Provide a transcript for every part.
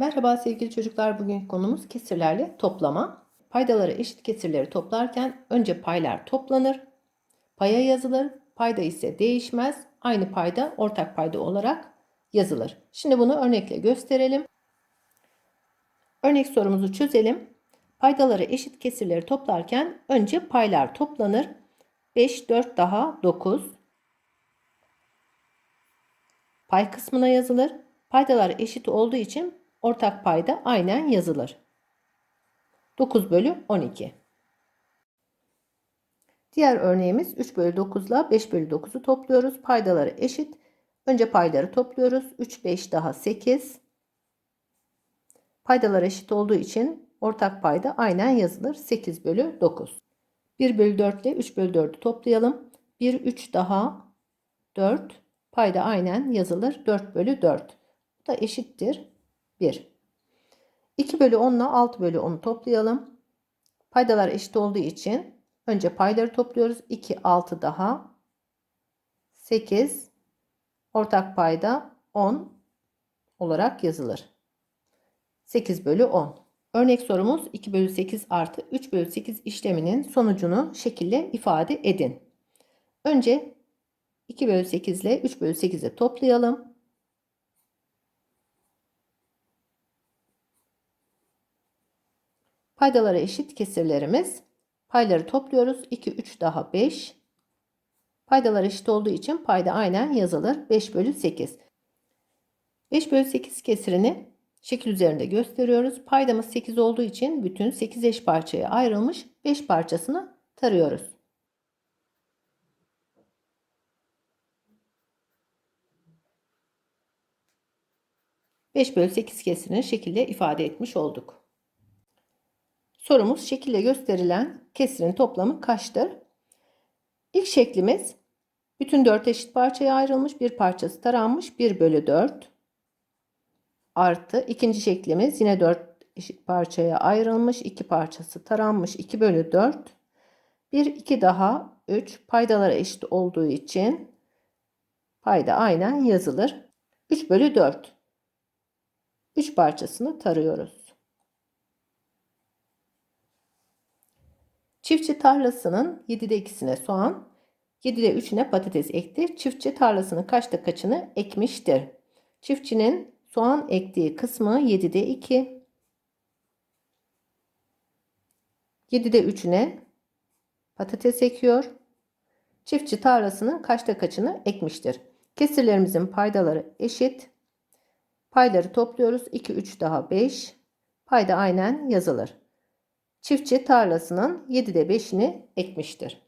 Merhaba sevgili çocuklar. Bugün konumuz kesirlerle toplama. Paydaları eşit kesirleri toplarken önce paylar toplanır. Paya yazılır. Payda ise değişmez. Aynı payda ortak payda olarak yazılır. Şimdi bunu örnekle gösterelim. Örnek sorumuzu çözelim. Paydaları eşit kesirleri toplarken önce paylar toplanır. 5, 4 daha 9. Pay kısmına yazılır. Paydalar eşit olduğu için ortak payda aynen yazılır. 9 bölü 12. Diğer örneğimiz 3 bölü 9 ile 5 bölü 9'u topluyoruz. Paydaları eşit. Önce payları topluyoruz. 3, 5 daha 8. Paydalar eşit olduğu için ortak payda aynen yazılır. 8 bölü 9. 1 bölü 4 ile 3 bölü 4'ü toplayalım. 1, 3 daha 4. Payda aynen yazılır. 4 bölü 4. Bu da eşittir. 1. 2 bölü 10 ile 6 bölü 10'u toplayalım. Paydalar eşit olduğu için önce payları topluyoruz. 2, 6 daha 8. Ortak payda 10 olarak yazılır. 8 bölü 10. Örnek sorumuz 2 bölü 8 artı 3 bölü 8 işleminin sonucunu şekilde ifade edin. Önce 2 bölü 8 ile 3 bölü 8'i toplayalım. Paydalara eşit kesirlerimiz. Payları topluyoruz. 2, 3 daha 5. Paydalar eşit olduğu için payda aynen yazılır. 5 bölü 8. 5 bölü 8 kesirini şekil üzerinde gösteriyoruz. Paydamız 8 olduğu için bütün 8 eş parçaya ayrılmış 5 parçasını tarıyoruz. Beş bölü 8 kesirini şekilde ifade etmiş olduk. Sorumuz şekilde gösterilen kesirin toplamı kaçtır? İlk şeklimiz bütün 4 eşit parçaya ayrılmış bir parçası taranmış 1 bölü 4 artı ikinci şeklimiz yine 4 eşit parçaya ayrılmış 2 parçası taranmış 2 bölü 4 1 2 daha 3 paydalara eşit olduğu için payda aynen yazılır 3 bölü 4 3 parçasını tarıyoruz. Çiftçi tarlasının 7'de 2'sine soğan, 7'de 3'üne patates ekti. Çiftçi tarlasının kaçta kaçını ekmiştir? Çiftçinin soğan ektiği kısmı 7'de 2. 7'de 3'üne patates ekiyor. Çiftçi tarlasının kaçta kaçını ekmiştir? Kesirlerimizin paydaları eşit. Payları topluyoruz. 2, 3 daha 5. Payda aynen yazılır. Çiftçi tarlasının 7'de 5'ini ekmiştir.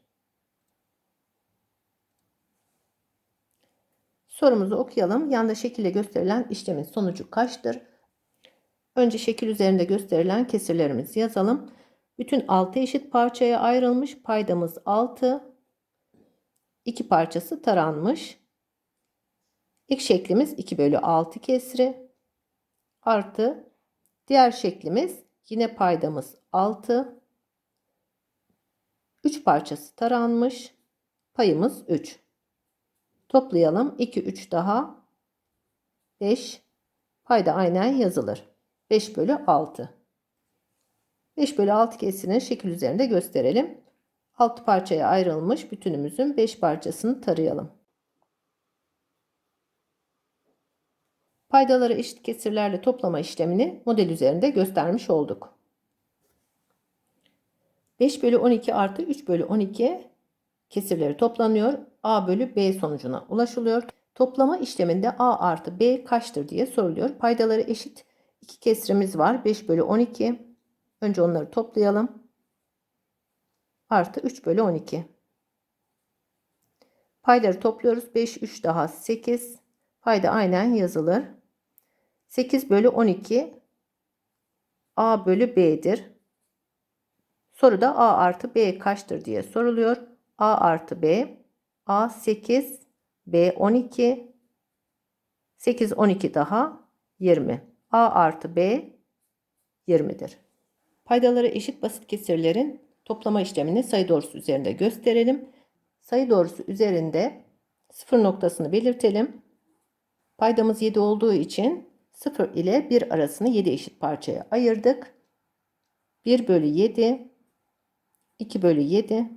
Sorumuzu okuyalım. Yanda şekilde gösterilen işlemin sonucu kaçtır? Önce şekil üzerinde gösterilen kesirlerimizi yazalım. Bütün 6 eşit parçaya ayrılmış. Paydamız 6. 2 parçası taranmış. İlk şeklimiz 2 bölü 6 kesri. Artı diğer şeklimiz yine paydamız 6. 3 parçası taranmış. Payımız 3. Toplayalım. 2, 3 daha 5. Payda aynen yazılır. 5 bölü 6. 5 bölü 6 kesini şekil üzerinde gösterelim. 6 parçaya ayrılmış bütünümüzün 5 parçasını tarayalım. Paydaları eşit kesirlerle toplama işlemini model üzerinde göstermiş olduk. 5 bölü 12 artı 3 bölü 12 kesirleri toplanıyor. A bölü B sonucuna ulaşılıyor. Toplama işleminde A artı B kaçtır diye soruluyor. Paydaları eşit iki kesrimiz var. 5 bölü 12. Önce onları toplayalım. Artı 3 bölü 12. Payları topluyoruz. 5, 3 daha 8. Payda aynen yazılır. 8 bölü 12 A bölü B'dir. Soruda A artı B kaçtır diye soruluyor. A artı B. A 8. B 12. 8 12 daha 20. A artı B 20'dir. Paydaları eşit basit kesirlerin toplama işlemini sayı doğrusu üzerinde gösterelim. Sayı doğrusu üzerinde sıfır noktasını belirtelim. Paydamız 7 olduğu için 0 ile 1 arasını 7 eşit parçaya ayırdık. 1 bölü 7, 2 bölü 7,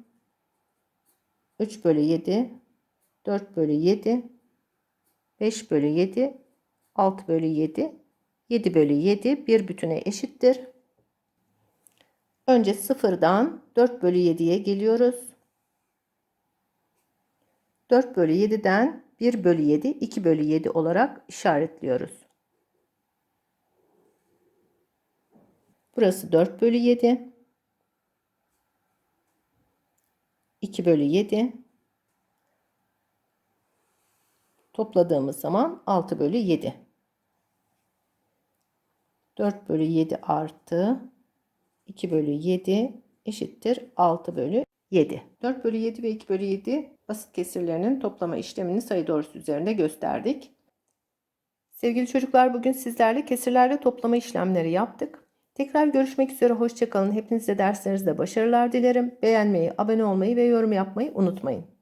3 bölü 7, 4 bölü 7, 5 bölü 7, 6 bölü 7, 7 bölü 7 bir bütüne eşittir. Önce sıfırdan 4 bölü 7'ye geliyoruz. 4 bölü 7'den 1 bölü 7, 2 bölü 7 olarak işaretliyoruz. Burası 4 bölü 7. 2 bölü 7. Topladığımız zaman 6 bölü 7. 4 bölü 7 artı 2 bölü 7 eşittir 6 bölü 7. 4 bölü 7 ve 2 bölü 7 basit kesirlerinin toplama işlemini sayı doğrusu üzerinde gösterdik. Sevgili çocuklar bugün sizlerle kesirlerle toplama işlemleri yaptık. Tekrar görüşmek üzere hoşçakalın. Hepinize derslerinizde başarılar dilerim. Beğenmeyi, abone olmayı ve yorum yapmayı unutmayın.